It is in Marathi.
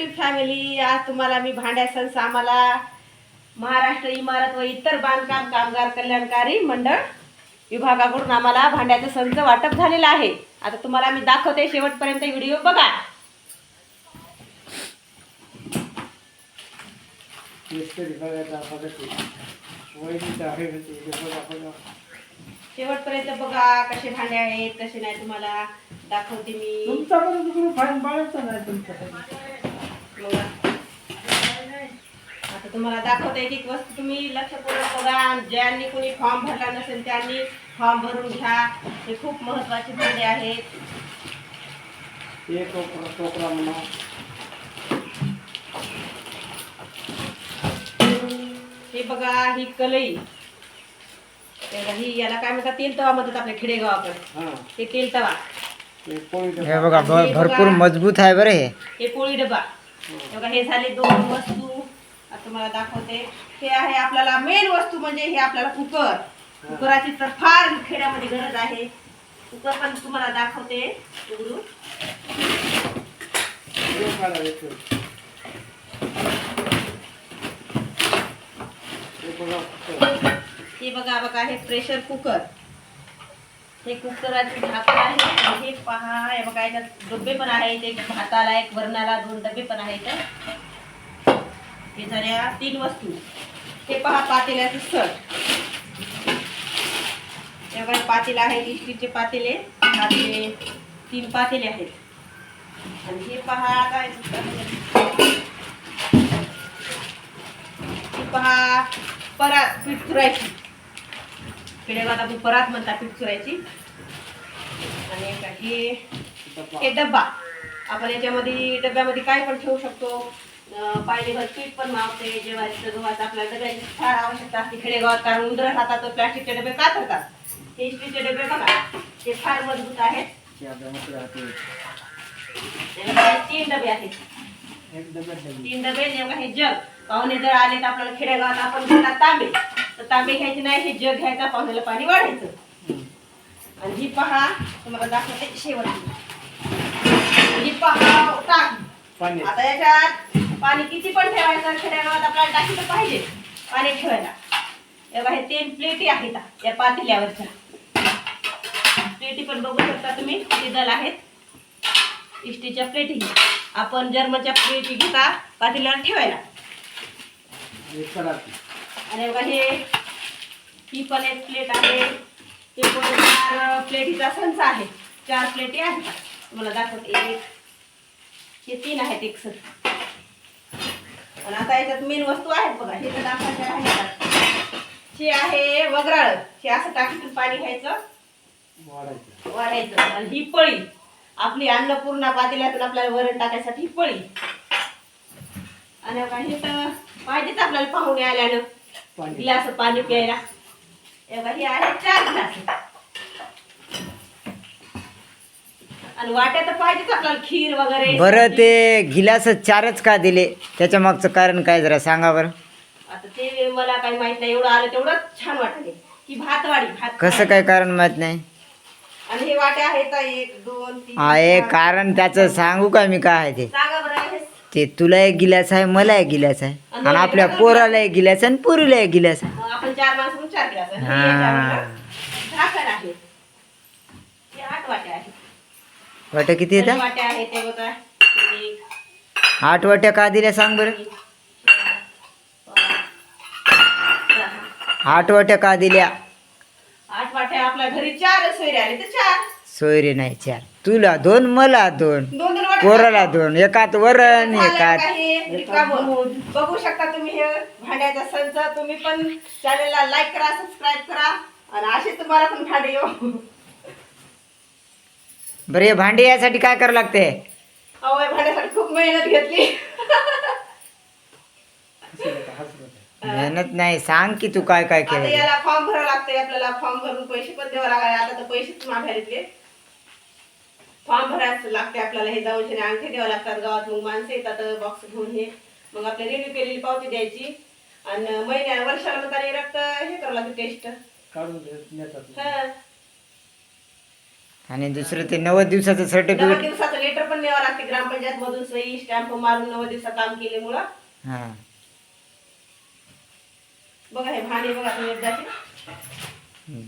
युट्यूब फॅमिली आज तुम्हाला मी भांड्या संच आम्हाला महाराष्ट्र इमारत व इतर बांधकाम कामगार कल्याणकारी मंडळ विभागाकडून आम्हाला भांड्याचं संच वाटप झालेलं आहे. आता तुम्हाला मी दाखवते शेवटपर्यंत व्हिडिओ बघा. ते बघा शेवटपर्यंत बघा कसे भांडे आहेत कसे नाही तुम्हाला दाखवते मी. तुमच्याकडे आता तुम्हाला दाखवते एक एक वस्तू तुम्ही लक्षपूर्वक बघा. ज्यांनी कोणी फॉर्म भरला नसेल त्यांनी फॉर्म भरून घ्या. हे खूप महत्त्वाचे भांडे आहेत. एक टोकरा टोकरा म्हणा. हे बघा ही कलई. हे बघा, ही याला काय म्हणतात तेल तवा म्हणतात आपल्या खेडेगावाकडे. हां. हे तेल तवा ते पोळी हे बघा भरपूर मजबूत आहे बरं हे. पोळी डबा. बघा हे झाले दोन वस्तू. आता तुम्हाला दाखवते. हे आहे आपल्याला मेन वस्तू म्हणजे हे आपल्याला कुकर. कुकराची तर फार खेड्यामध्ये गरज आहे. कुकर पण तुम्हाला दाखवते. हे बघा बघा हे प्रेशर कुकर हे कुकराचे झाकण आहे. हे पहा हे बघा याच्यात डबे पण आहेत एक भाताला एक वरणाला दोन डबे पण आहेत. हे झाल्या तीन वस्तू. हे पहा पातेल्याचं सट हे बघा पातेले आहेत इस्टीलचे पातेले. आपले तीन पातेले आहेत. आणि हे पहा काय हे पहा परा पीठ पुरायची खेडेगावात आपण परात म्हणतात पीठ चुरायची. आणि हे डब्बा. आपण याच्यामध्ये डब्यामध्ये काय पण ठेवू शकतो. पाहिजे भर पीठ पण मावते जेवायचं गव्हाचं आपल्याला डब्याची फार आवश्यकता असते. खेडेगावात कारण उंदर खातात तर प्लास्टिकचे डबे का करतात हे स्टीलचे डबे बघा. ते फार मजबूत आहेत. तीन डबे आहेत. तीन डबे नेमका हे जग. पाहुणे जर आले तर आपल्याला खेडेगावात आपण घेतात तांबे. तर तांबे घ्यायचे नाही हे जग घ्यायचा पाहुण्याला पाणी वाढायचं. आणि ही पहा तुम्हाला दाखवते शेवट ही पहा टाकी. पाणी. आता याच्यात पाणी किती पण ठेवायचं खेड्यागावात आपल्याला टाकी तर पाहिजे. पाणी ठेवायला. तेव्हा हे तीन प्लेटी आहेत. या पातेल्यावरच्या. प्लेटी पण बघू शकता तुम्ही दल आहेत. इष्टीच्या प्लेटी. आपण जर्मनच्या प्लेटी घेता पातेल्यावर ठेवायला. आणि बघा हे ही पण एक प्लेट आहे. हे पण चार प्लेटीचा संच आहे. चार प्लेटी आहेत. तुम्हाला दाखवते. एक हे तीन आहेत एक सर. आणि आता याच्यात मेन वस्तू आहेत बघा. हे तर दाखवायचे आहेत. हे आहे वगराळ. हे असं टाकीतून पाणी घ्यायचं. वाढायचं. आणि ही पळी. आपली अन्नपूर्णा पातेल्यातून आपल्याला वरण टाकायसाठी ही पळी. आणि हे तर पाहिजेच आपल्याला पाहुणे आल्यानं. पाणी ग्लास पाणी प्यायला. हे हे आहे चार ग्लास. आणि वाट्या तर पाहिजेच आपल्याला खीर वगैरे. बरं ते गिलास चारच का दिले? त्याच्या मागचं कारण काय जरा सांगा बरं. आता ते मला काही माहीत नाही एवढं आलं तेवढंच छान वाटले. ही भातवाडी भात कसं काय कारण माहीत नाही? आणि हे वाट्या आहेत एक दोन तीन आहे चार. कारण त्याचं सांगू का मी काय आहे ते? सांगा. हे ते तुला एक गिलास आहे मला एक गिलास आहे आणि आपल्या पोराला एक गिलास आणि पुरीला एक गिलास आहे मग आपण चार माणसं म्हणून चार ग्लास आणि हे हा. याच्यावर झाकण आहे हे आठ वाट्या आहेत वाट्या किती येतात वाट्या आहेत ते बघा एक आठ वाट्या का दिल्या सांग बरं सहा, आठ वाट्या का दिल्या आठ वाट्या आपल्या घरी चार सोयरे आले तर चार सोयरे नाही चार. तुला दोन मला दोन. दोन दोन वाट्या पोराला दोन. एकात वरण एकात. बघू शकता तुम्ही हे भांड्याचा संच. तुम्ही पण चॅनलला लाईक करा सबस्क्राईब करा. आणि असे तुम्हाला पण भांडे येऊ. बरं हे भांडी यासाठी काय करावं लागते? अहो या भांड्यासाठी खूप मेहनत घेतली. मेहनत नाही सांग की तू काय काय आता केलं याला फॉर्म भरावं लागतंय. आपल्याला फॉर्म भरून पैसे पण द्यावं लागले आता तर पैसेच मागायला फॉर्म भरायचं लागते आपल्याला. हे जाऊन शेणे अंगठे द्यावं लागतात गावात. मग माणसं येतात बॉक्स घेऊन हे. मग आपल्या रिन्यू केलेली पावती द्यायची. आणि महिन्या वर्षाला मग रक्त हे करावं लागतं टेस्ट काढून. हा. आणि दुसरं ते नव्वद दिवसाचं सर्टिफिकेट दिवसाचं लेटर पण न्यावं लागते. ग्रामपंचायत मधून सही स्टॅम्प मारून नव्वद दिवसात काम केल्यामुळं. हा. बघा हे भांडे बघा तुम्ही एकदाचे हम्म.